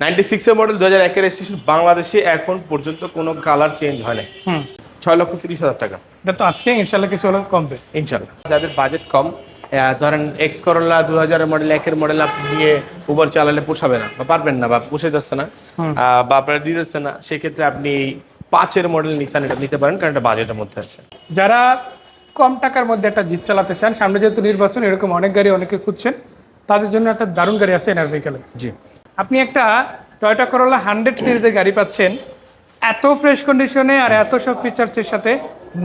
Ninety সিক্সের model দু হাজার একের রেজিস্ট্রেশন বাংলাদেশে এখন পর্যন্ত কোনো কালার চেঞ্জ হয় না ছয় লক্ষ তিরিশ হাজার টাকা। এটা তো আজকে ইনশাল্লাহ কিছু হলে কমবে। ইনশাল্লাহ। যাদের বাজেট কম ধরেন এক্স করোলা দু হাজারের মডেল একের মডেল আপনি নিয়ে উবার চালালে পোষাবে না বা পারবেন না বা পোষাই যাচ্ছে না বা আপনার যাচ্ছে না সেক্ষেত্রে আপনি পাঁচের মডেল নিসান এটা নিতে পারেন কারণ এটা বাজেটের মধ্যে আছে। যারা কম টাকার মধ্যে একটা জিপ চালাতে চান সামনে যেহেতু নির্বাচন এরকম অনেক গাড়ি অনেকে খুঁজছেন তাদের জন্য একটা দারুণ গাড়ি আছে এনার ভেহিকেলে জি। আপনি একটা টয়োটা করোলা হান্ড্রেড সিরিজের গাড়ি পাচ্ছেন এত ফ্রেশ কন্ডিশনে আর এত সব ফিচার্সের সাথে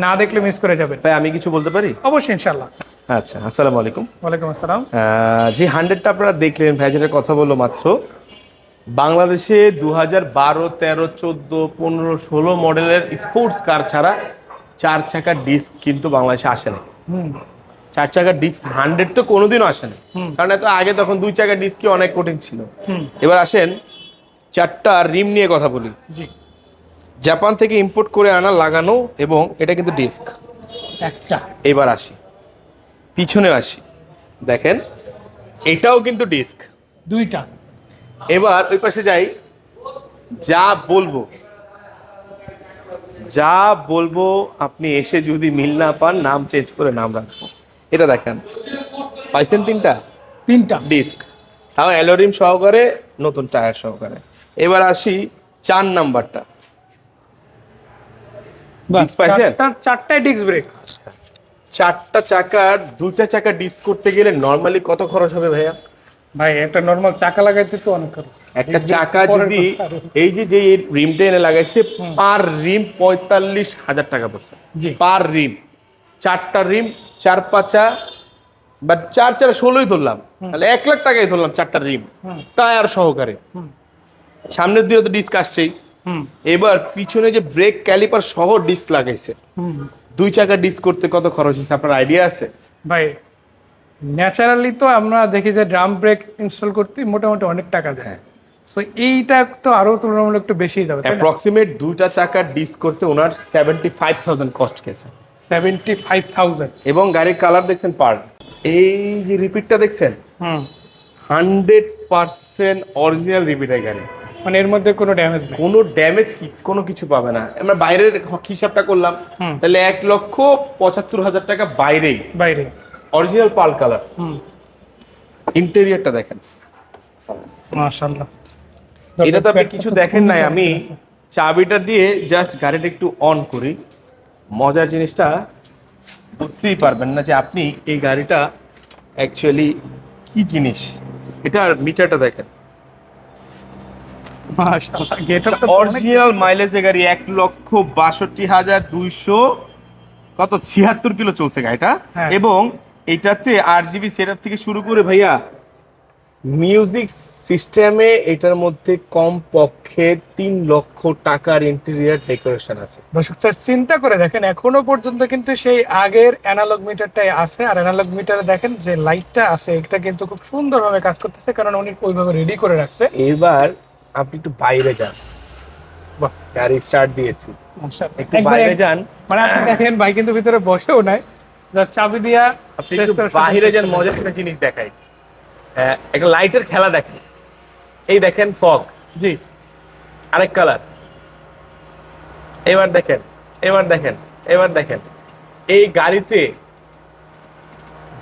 না দেখলে মিস করে যাবেন। ভাই আমি কিছু বলতে পারি? অবশ্যই ইনশাল্লাহ আচ্ছা আসসালামু আলাইকুম। ওয়ালাইকুম আসসালাম। যে হান্ড্রেডটা আপনারা দেখলেন ভ্যাজেটের কথা বলল মাত্র বাংলাদেশে দু হাজার বারো তেরো চোদ্দ পনেরো ষোলো মডেলের স্পোর্টস কার ছাড়া চার চাকার ডিস্ক কিন্তু বাংলাদেশে আসে না চার চাকার ডিস্ক হান্ড্রেড তো কোনোদিনও আসে না। কারণ এত আগে তখন দুই চাকার ডিস্কই অনেক কঠিন ছিল। এবার আসেন চারটা রিম নিয়ে কথা বলি। জাপান থেকে ইম্পোর্ট করে আনা লাগানো এবং এটা কিন্তু ডিস্ক একটা। এবার আসি। পিছনে আসি। দেখেন এটাও কিন্তু ডিস্ক দুইটা। এবার ওই পাশে যাই। যা বলব। যা বলব আপনি এসে যদি মিল না পান নাম চেঞ্জ করে নাম রাখব। এটা দেখেন। পাইছেন তিনটা? তিনটা। ডিস্ক। তাও অ্যালোরিম সহকারে নতুন টায়ার সহকারে। এবার আসি চার নাম্বারটা। চারটায় ডিস্ক ব্রেক। চারটা চাকার দুইটা চাকা ডিস্ক করতে গেলে নর্মালি কত খরচ হবে ভাইয়া? ভাই একটা নর্মাল চাকা লাগাইতে তো অনেক খরচ। একটা চাকা যদি এই যে যে রিমটা এনে লাগাইছে পার রিম পঁয়তাল্লিশ হাজার টাকা পড়ছে। জি। পার রিম। চারটা রিম চার পাঁচা বা চার চার ষোলোই ধরলাম। তাহলে এক লাখ টাকাই ধরলাম চারটা রিম। টায়ার সহকারে। সামনের দিকে তো ডিস্ক আসছেই। এবার পিছনে যে ব্রেক ক্যালিপার সহ ডিস্ক লাগাইছে। দুই চাকা ডিস্ক করতে কত খরচ হয়েছে আপনার আইডিয়া আছে? ভাই ন্যাচারালি তো আমরা দেখি যে ড্রাম ব্রেক ইনস্টল করতে মোটামুটি অনেক টাকা যায় হ্যাঁ। সো এইটা তো আরও তুলনামূলক একটু বেশি যাবে অ্যাপ্রক্সিমেট দুইটা চাকার ডিস্ক করতে ওনার সেভেন্টি ফাইভ থাউজেন্ড কস্ট গেছে। সেভেন্টি ফাইভ থাউজেন্ড এবং গাড়ির কালার দেখছেন পার। এই যে রিপিটটা দেখছেন হুম। হান্ড্রেড পার্সেন্ট অরিজিনাল রিপিটের গাড়ি। মানে এর মধ্যে কোনো ড্যামেজ নেই। কোনো ড্যামেজ কি? কোনো কিছু পাবে না। আমরা বাইরের হিসাবটা করলাম। তাহলে এক লক্ষ পঁচাত্তর হাজার টাকা বাইরেই। বাইরে। অরিজিনাল পাল কালার হুম। ইন্টেরিয়রটা দেখেন। মাশাআল্লাহ। এটা তো আপনি কিছু দেখেন নাই আমি চাবিটা দিয়ে জাস্ট গাড়িটা একটু অন করি। মজার জিনিসটা বুঝতেই পারবেন না যে আপনি এই গাড়িটা অ্যাকচুয়ালি কি জিনিস? এটার মিটারটা দেখেন। অরিজিনাল মাইলেজে গাড়ি এক লক্ষ বাষট্টি হাজার দুইশো কত? ছিয়াত্তর কিলো চলছে গাড়িটা। হ্যাঁ। এবং এটাতে আট জিবি সেট থেকে শুরু করে ভাইয়া মিউজিক সিস্টেমে এটার মধ্যে কম পক্ষে তিন লক্ষ টাকার ইন্টেরিয়ার ডেকোরেশন আছে। দর্শক স্যার চিন্তা করে দেখেন এখনও পর্যন্ত কিন্তু সেই আগের অ্যানালগ মিটারটাই আছে। আর অ্যানালগ মিটারে দেখেন যে লাইটটা আছে এটা কিন্তু খুব সুন্দরভাবে কাজ করতেছে কারণ উনি ওইভাবে রেডি করে রাখছে। এবার আপনি একটু বাইরে যান। বাহ। গাড়ি স্টার্ট দিয়েছি। মাশাআল্লাহ। একটু বাইরে যান। মানে আপনি দেখেন ভাই কিন্তু ভিতরে বসেও নাই। যা চাবি দিয়া আপনি একটু বাইরে যান মজার একটা জিনিস দেখাই। একটা লাইটের খেলা দেখেন। এই দেখেন ফগ জি। আরেক কালার এবার দেখেন এবার দেখেন এবার দেখেন। এই গাড়িতে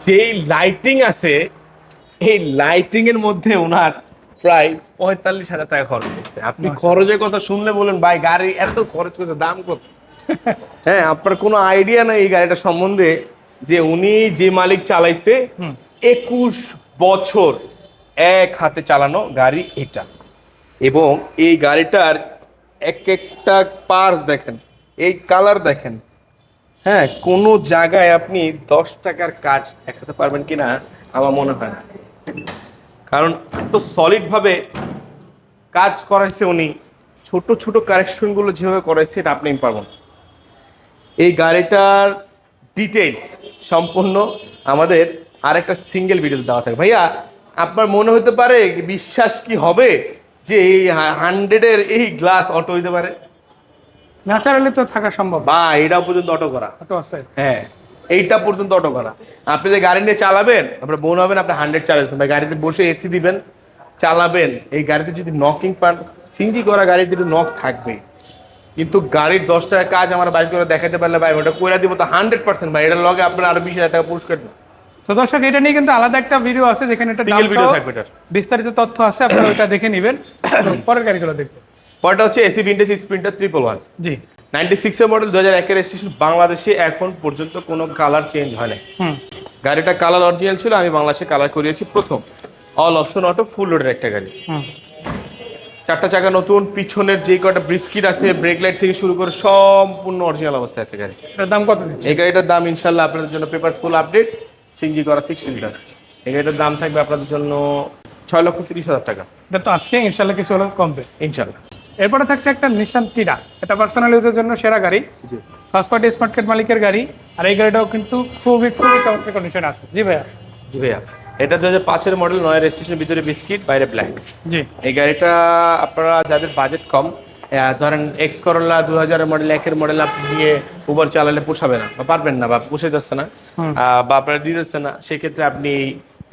যেই লাইটিং আছে এই লাইটিং এর মধ্যে ওনার প্রায় পঁয়তাল্লিশ হাজার টাকা খরচ করছে আপনি খরচের কথা শুনলে বলেন ভাই গাড়ি এত খরচ করছে দাম কত? হ্যাঁ আপনার কোনো আইডিয়া নাই এই গাড়িটা সম্বন্ধে যে উনি যে মালিক চালাইছে একুশ বছর এক হাতে চালানো গাড়ি এটা। এবং এই গাড়িটার এক একটা পার্স দেখেন, এই কালার দেখেন। হ্যাঁ কোনো জায়গায় আপনি দশ টাকার কাজ দেখাতে পারবেন কিনা আমার মনে হয় না। কারণ এত সলিডভাবে কাজ করাইছে উনি, ছোট ছোট কারেকশনগুলো যেভাবে করাইছে, এটা আপনি পারবেন। এই গাড়িটার ডিটেলস সম্পূর্ণ আমাদের আরেকটা সিঙ্গেল ভিডিও দেওয়া থাকে। ভাইয়া আপনার মনে হতে পারে বিশ্বাস কি হবে যে এই হান্ড্রেডের এই গ্লাস অটো হইতে পারে? ন্যাচারালি তো থাকা সম্ভব। বা এটাও পর্যন্ত অটো করা। অটো আছে। হ্যাঁ এইটা পর্যন্ত অটো করা। আপনি যে গাড়ি নিয়ে চালাবেন আপনার বোন হবেন আপনি হান্ড্রেড চালাচ্ছেন ভাই গাড়িতে বসে এসি দিবেন চালাবেন। এই গাড়িতে যদি নকিং পান সিনজি করা গাড়িতে একটু নক থাকবে। কিন্তু গাড়ির দশ টাকা কাজ আমার বাইক করে দেখাতে পারলে ভাই ওটা করে দিব তো হান্ড্রেড পার্সেন্ট ভাই। এটার লগে আপনার আরও বিশ হাজার টাকা পুরস্কার। তো দর্শক এটা নিয়ে কিন্তু আলাদা একটা ভিডিও আছে যেখানে একটা video সহ থাকবে এটার। বিস্তারিত তথ্য আছে আপনারা ওইটা দেখে নেবেন। পরের গাড়িগুলো দেখবেন পরটা হচ্ছে AC vintage sprinter triple one G. Ninety সিক্সের মডেল দু হাজার একের স্টেশন বাংলাদেশে এখন পর্যন্ত কোনো কালার চেঞ্জ হয় না হুম। গাড়িটা কালার অরিজিনাল ছিল আমি বাংলাদেশে কালার করিয়েছি প্রথম। অল অপশন অটো ফুল লোডের একটা গাড়ি। হুম। চারটা চাকা নতুন পিছনের যে কটা ব্রিস্কিট আছে ব্রেক লাইট থেকে শুরু করে সম্পূর্ণ অরিজিনাল অবস্থায় আছে গাড়ি। এটার দাম কত এই গাড়িটার দাম ইনশাল্লাহ আপনাদের জন্য পেপার ফুল আপডেট সিঙ্গি করা সিক্স লিটার এই গাড়িটার দাম থাকবে আপনাদের জন্য ছয় লক্ষ তিরিশ হাজার টাকা। এটা তো আজকে ইনশাল্লাহ কিছু হলো কমবে। ইনশাল্লাহ। এরপরে থাকছে একটা নিশান টিরা এটা পার্সোনাল ইউজের জন্য সেরা গাড়ি। জি। ফার্স্ট পার্টি স্মার্ট কার্ড মালিকের গাড়ি। আর এই গাড়িটাও কিন্তু খুবই খুবই চমৎকার কন্ডিশন আছে। জি ভাইয়া। জি ভাইয়া। এটা দু হাজার পাঁচের মডেল নয় রেজিস্ট্রেশনের ভিতরে বিস্কিট বাইরে ব্ল্যাক জি। এই গাড়িটা আপনারা যাদের বাজেট কম ধরেন এক্স করোলা দু হাজারের মডেল একের মডেল আপনি নিয়ে উবার চালালে পোষাবে না বা পারবেন না বা পুষে যাচ্ছে না। বা আপনার যাচ্ছে না সেক্ষেত্রে আপনি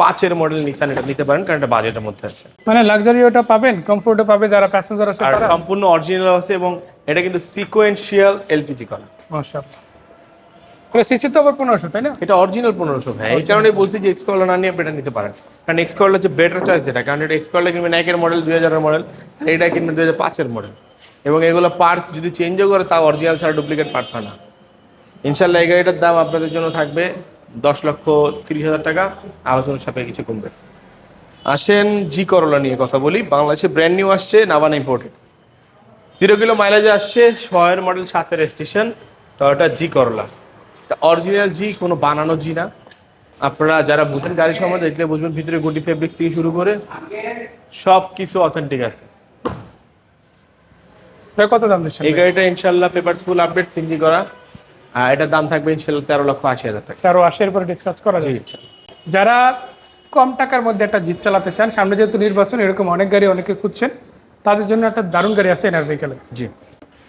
পাঁচের মডেল নিসান এটা নিতে পারেন কারণ এটা বাজেটের মধ্যে আছে। মানে লাক্সারি ওটা পাবেন কমফোর্টও পাবে যারা প্যাসেঞ্জার আছে আর সম্পূর্ণ অরিজিনাল আছে এবং এটা কিন্তু সিকোয়েন্সিয়াল এলপিজি করা মাশাআল্লাহ। সিসি তো আবার পনেরোশো তাই না? এটা অরিজিনাল পনেরোশো ভাই। এই কারণে বলছি যে এক্স করলা না নিয়ে আপনি এটা নিতে পারেন। কারণ এক্স করলা হচ্ছে বেটার চয়েস এটা কারণ এটা এক্স করলা কিনবেন একের মডেল দুই হাজারের মডেল আর এটা কিনবেন দুই হাজার পাঁচের মডেল এবং এগুলো পার্টস যদি চেঞ্জও করে, তাও অরিজিনাল ছাড়া ডুপ্লিকেট পার্টস হয় না। ইনশাল্লাহ এই গাড়িটার দাম আপনাদের জন্য থাকবে দশ লক্ষ তিরিশ হাজার টাকা। আলোচনার সাপেক্ষে কিছু কমবে। আসেন জি করলা নিয়ে কথা বলি। বাংলাদেশে ব্র্যান্ড নিউ আসছে নাভানা ইম্পোর্টেড জিরো কিলো মাইলেজে আসছে ছয়ের মডেল সাতের স্টেশন টয়োটা জি করলা। অরিজিনাল জি, কোনো বানানো জি না। আপনারা যারা বুঝেন গাড়ি সম্বন্ধে, দেখলে বুঝবেন ভিতরে গুডি ফেব্রিক্স থেকে শুরু করে সব কিছু অথেন্টিক আছে। এটা কত দাম দিচ্ছেন এই গাড়িটা ইনশাল্লাহ পেপার ফুল আপডেট সিঙ্গি করা। আর এটার দাম থাকবে ইনশাআল্লাহ তেরো লক্ষ আশি হাজার টাকা। তেরো আশি পরে ডিসকাস করা যায়। যারা কম টাকার মধ্যে একটা জিপ চালাতে চান সামনে যেহেতু নির্বাচন এরকম অনেক গাড়ি অনেকে খুঁজছেন তাদের জন্য একটা দারুণ গাড়ি আছে এনার ভেহিকেলে জি।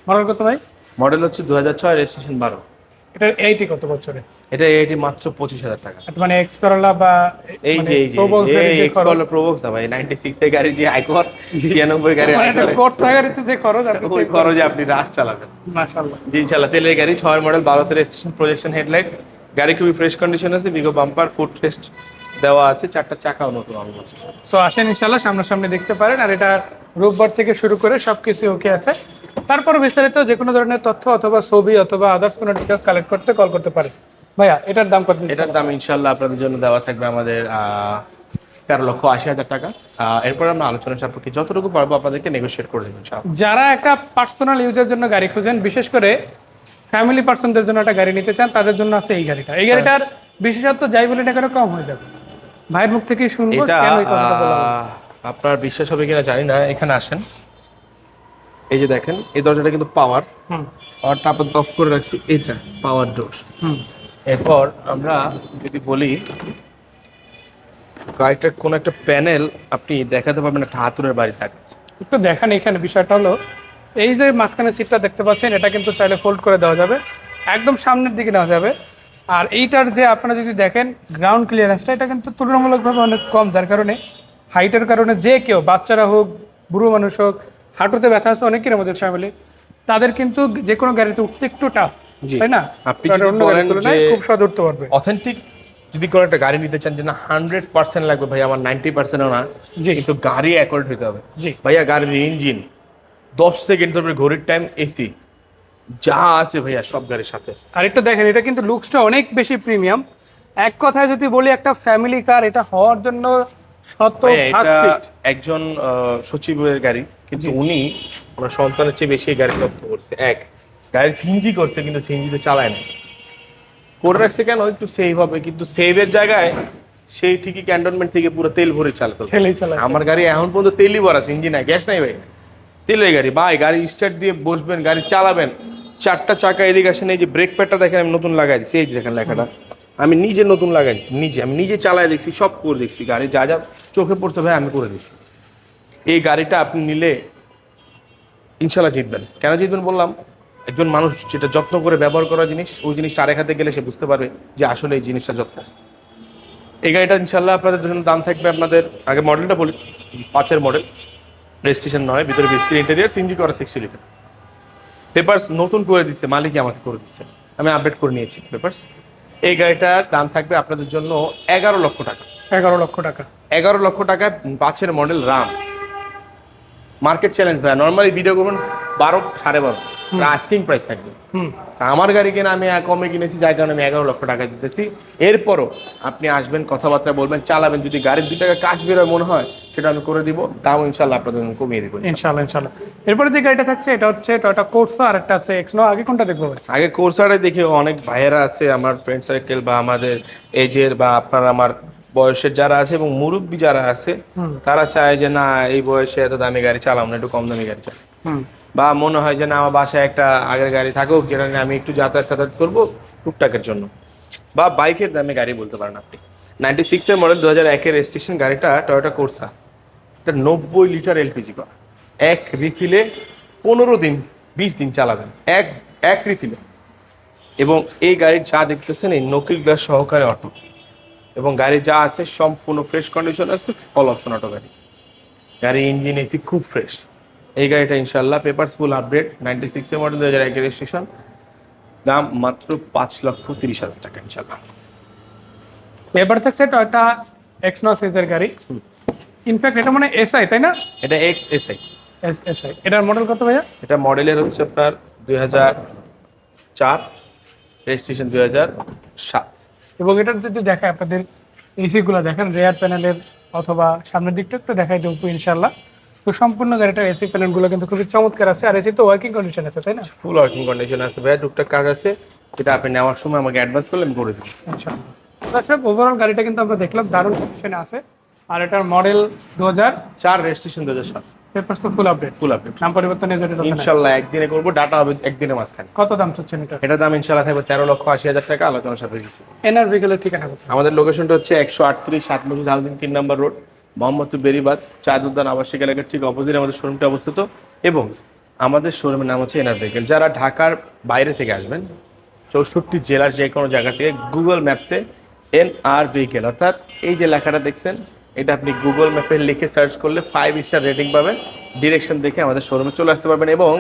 মডেল কত ভাই? মডেল হচ্ছে দু হাজার ছয় রেজিস্ট্রেশন বারো। এটার এইটি কত বছরে? এটা এটি মাত্র পঁচিশ হাজার টাকা। মানে এক্স করলা বা এই মানে যে এই যে গাড়ির যে এক্স প্রোবক্স না ভাই নাইনটি সিক্স এর গাড়ি যে আইকর ছিয়ানব্বই গাড়ি মানে আইকর কোর্স গাড়িতে যে খরচ আপনি ওই খরচে। আপনি রাশ চালাবেন। মাশাআল্লাহ। জি ইনশাল্লাহ তেলের গাড়ি ছয় মডেল বারোতের স্টেশন প্রজেকশন হেডলাইট গাড়ি খুবই ফ্রেশ কন্ডিশন আছে বিগো বাম্পার ফুড টেস্ট দেওয়া আছে চারটা চাকাও নতুন অলমোস্ট সো আসেন ইনশাল্লাহ সামনাসামনি দেখতে পারেন। আর এটা রোববার থেকে শুরু করে সবকিছু ওকে আছে। তারপর বিস্তারিত যে কোনো ধরনের তথ্য অথবা ছবি অথবা আদার্স কোনো ডিটেলস কালেক্ট করতে কল করতে পারেন ভাইয়া এটার দাম কত এটার দাম ইনশাল্লাহ আপনাদের জন্য দেওয়া থাকবে আমাদের তেরো লক্ষ আশি হাজার টাকা। এরপর আমরা আলোচনা সাপেক্ষে যতটুকু পারব আপনাদেরকে নেগোশিয়েট করে দেবো যারা একটা পার্সোনাল ইউজের জন্য গাড়ি খুঁজেন বিশেষ করে ফ্যামিলি পার্সনদের জন্য একটা গাড়ি নিতে চান তাদের জন্য আছে এই গাড়িটা। এই গাড়িটার বিশেষত্ব যাই বলে না কেন কম হয়ে যাবে। ভাইয়ের মুখ থেকেই শুনব এটা আপনার বিশ্বাস হবে কিনা জানি না এখানে আসেন। এই যে দেখেন এই দরজাটা কিন্তু পাওয়ার হুম। পাওয়ারটা আপাতত অফ করে রাখছি এটা পাওয়ার ডোর হুম। এরপর আমরা যদি বলি গাড়িটার কোন একটা প্যানেল আপনি দেখাতে পারবেন একটা হাতুরের বাড়ি থাকছে। একটু দেখান এখানে বিষয়টা হলো এই যে মাঝখানে সিটটা দেখতে পাচ্ছেন এটা কিন্তু চাইলে ফোল্ড করে দেওয়া যাবে একদম সামনের দিকে নেওয়া যাবে। আর এইটার যে আপনারা যদি দেখেন গ্রাউন্ড ক্লিয়ারেন্সটা এটা কিন্তু তুলনামূলকভাবে অনেক কম যার কারণে হাইটের কারণে যে কেউ বাচ্চারা হোক বুড়ো মানুষ হোক হাঁটুতে ব্যথা আছে অনেকের আমাদের ফ্যামিলি তাদের কিন্তু যে কোনো গাড়িতে উঠতে একটু টাফ তাই না? আপনি অন্য গাড়ির তুলনায় খুব সহজ উঠতে পারবে। অথেন্টিক যদি কোনো একটা গাড়ি নিতে চান যে না হান্ড্রেড পার্সেন্ট লাগবে ভাই আমার নাইনটি পার্সেন্টও না কিন্তু গাড়ি অ্যাকর্ড হতে হবে। ভাইয়া গাড়ির ইঞ্জিন দশ সেকেন্ড ঘড়ির টাইম এসি যা আছে ভাইয়া সব গাড়ির সাথে। আর একটু দেখেন এটা কিন্তু লুকসটা অনেক বেশি প্রিমিয়াম এক কথায় যদি বলি একটা ফ্যামিলি কার এটা হওয়ার জন্য এটা একজন সচিবের গাড়ি কিন্তু উনি ওনার সন্তানের চেয়ে বেশি গাড়ি যত্ন করছে। এক গাড়ি সিনজি করছে কিন্তু সিনজিতে চালায় না। করে রাখছে কেন? একটু সেভ হবে কিন্তু সেভের জায়গায় সেই ঠিকই ক্যান্টনমেন্ট থেকে পুরো তেল ভরে চালাতে আমার গাড়ি এখন পর্যন্ত তেলই ভরা সিনজি নাই গ্যাস নাই ভাই। তেলের গাড়ি ভাই গাড়ি স্টার্ট দিয়ে বসবেন গাড়ি চালাবেন। চারটা চাকা এদিকে আসেন এই যে ব্রেক প্যাডটা দেখেন আমি নতুন লাগাই দিচ্ছি এই যে দেখেন লেখাটা। আমি নিজে নতুন লাগাইছি, নিজে। আমি নিজে চালায় দেখছি, সব করে দেখছি গাড়ি, যা যা চোখে পড়ছে ভাই, আমি করে দিছি। এই গাড়িটা আপনি নিলে ইনশাল্লাহ জিতবেন। কেন জিতবেন বললাম? একজন মানুষ যেটা যত্ন করে ব্যবহার করা জিনিস, ওই জিনিসটা আরেক হাতে গেলে সে বুঝতে পারবে যে আসলে এই জিনিসটা যত্ন। এই গাড়িটা ইনশাল্লাহ আপনাদের জন্য দাম থাকবে আপনাদের, আগে মডেলটা বলি, পাঁচের মডেল। রেজিস্ট্রেশন নয়, ভিতরে বিস্কিট ইন্টেরিয়ার সিনজি করা সিক্সটি লিটার পেপার্স নতুন করে দিচ্ছে, মালিকই আমাকে করে দিচ্ছে। আমি আপডেট করে নিয়েছি পেপার্স এই গাড়িটার দাম থাকবে আপনাদের জন্য এগারো লক্ষ টাকা। এগারো লক্ষ টাকা। এগারো লক্ষ টাকা পাঁচের মডেল রাম। মার্কেট চ্যালেঞ্জ ভাই নর্মালি ভিডিও করবেন বারো সাড়ে বারো। আস্কিং প্রাইস থাকবে। আমার গাড়ি কিনা আমি কমে কিনেছি যার কারণে আমি এগারো লক্ষ টাকা দিতেছি। এরপরও আপনি আসবেন কথাবার্তা বলবেন চালাবেন যদি গাড়ির দু টাকা কাজ বেরোয় মনে হয় সেটা আমি করে দিব। দাম ইনশাল্লাহ আপনাদের কমিয়ে দেবো ইনশাল্লাহ। ইনশাল্লাহ এরপরে যে গাড়িটা থাকছে এটা হচ্ছে টয়টা কোর্সা আর একটা আছে এক্সনো আগে কোনটা দেখব আগে কোর্সারে দেখি অনেক ভাইয়েরা আছে আমার ফ্রেন্ড সার্কেল বা আমাদের এজের বা আপনার আমার বয়সের যারা আছে এবং মুরব্বী যারা আছে তারা চায় যে না এই বয়সে এত দামি গাড়ি চালাম না একটু কম দামি গাড়ি চালাই হুম। বা মনে হয় যে না, আমার বাসায় একটা আগের গাড়ি থাকুক, যেটা নিয়ে আমি একটু যাতায়াত টাতায়াত করব টুকটাকের জন্য। বা বাইকের দামে গাড়ি বলতে পারেন আপনি। নাইনটি সিক্সের মডেল দু হাজার একের রেজিস্ট্রেশন গাড়িটা টয়োটা কোর্সা এটা নব্বই লিটার এলপিজি করা এক রিফিলে পনেরো দিন, বিশ দিন চালাবেন। এক এক রিফিলে এবং এই গাড়ির যা দেখতেছেন, এই নকিল গ্লাস সহকারে অটো এবং গাড়ি যা আছে, সম্পূর্ণ ফ্রেশ কন্ডিশন আছে অল অপশন অটো গাড়ি। গাড়ির ইঞ্জিন এসি খুব ফ্রেশ এই গাড়িটা ইনশাল্লাহ পেপারস ফুল আপডেট নাইনটি সিক্সের মডেল দু হাজার একের রেজিস্ট্রেশন দাম মাত্র পাঁচ লক্ষ তিরিশ হাজার টাকা ইনশাল্লাহ এবার থাকছে টয়টা এক্সনো সিরিজের গাড়ি। ইনফ্যাক্ট এটা মানে এসআই তাই না? এটা X S SI S SI এটার মডেল কত ভাইয়া? এটা মডেলের হচ্ছে আপনার দুই হাজার চার রেজিস্ট্রেশন দুই হাজার সাত। এবং এটার যদি দেখায় আপনাদের এসি গুলো দেখেন রেয়ার প্যানেলের অথবা সামনের দিকটা একটু দেখাই দেবো ইনশাল্লাহ তো সম্পূর্ণ গাড়িটার এসি প্যানেলগুলো কিন্তু খুবই চমৎকার আছে আর এসি তো ওয়ার্কিং কন্ডিশন আছে তাই না? ফুল ওয়ার্কিং কন্ডিশন আছে। ভাইয়া টুকটাক কাজ আছে যেটা আপনি নেওয়ার সময় আমাকে অ্যাডভান্স করলে আমি করে দেবো। দর্শক ওভারঅল গাড়িটা কিন্তু আমরা দেখলাম দারুণ কন্ডিশনে আছে আর এটার মডেল দু হাজার চার রেজিস্ট্রেশন দু হাজার সাত। পেপার তো ফুল আপডেট ফুল আপডেট নাম পরিবর্তনের জন্য। ইনশাল্লাহ একদিনে করব ডাটা হবে একদিনের মাঝখানে। কত দাম চাচ্ছেন এটা? এটার দাম ইনশাল্লাহ থাকবে তেরো লক্ষ আশি হাজার টাকা আলোচনা সাপেক্ষে এনআর ভেহিকেলের ঠিকানা আমাদের লোকেশনটা হচ্ছে একশো আটত্রিশ সাত মসজিদ হাউজিং তিন নম্বর রোড। মোহাম্মদপুর বেরিবাদ চাঁদ উদ্যান আবাসিক এলাকার ঠিক অপোজিট আমাদের শোরুমটা অবস্থিত এবং আমাদের শোরুমের নাম হচ্ছে এনার ভেহিকেল যারা ঢাকার বাইরে থেকে আসবেন, চৌষট্টি জেলার যে কোনো জায়গা থেকে গুগল ম্যাপসে এন আর ভেহিকেল অর্থাৎ এই যে লেখাটা দেখছেন, এটা আপনি গুগল ম্যাপে লিখে সার্চ করলে ফাইভ স্টার রেটিং পাবেন ডিরেকশন দেখে আমাদের শোরুমে চলে আসতে পারবেন এবং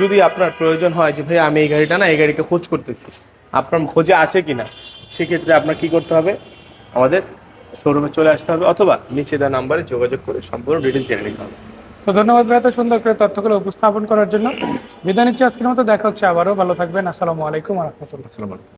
যদি আপনার প্রয়োজন হয় যে, ভাই, আমি এই গাড়িটা না, এই গাড়িকে খোঁজ করতেছি। আপনার খোঁজে আছে কিনা, সেক্ষেত্রে আপনার কি করতে হবে? আমাদের শোরুমে চলে আসতে হবে অথবা নিচে দেওয়া নাম্বারে যোগাযোগ করে সম্পূর্ণ ডিটেল জেনে নিতে হবে। তো ধন্যবাদ ভাই এত সুন্দর করে তথ্যগুলো উপস্থাপন করার জন্য। বিদায় নিচ্ছি আজকের মতো দেখা হচ্ছে আবারও। ভালো থাকবেন। আসসালামু আলাইকুম রহমতুল্লাহ। আসসালামু আলাইকুম।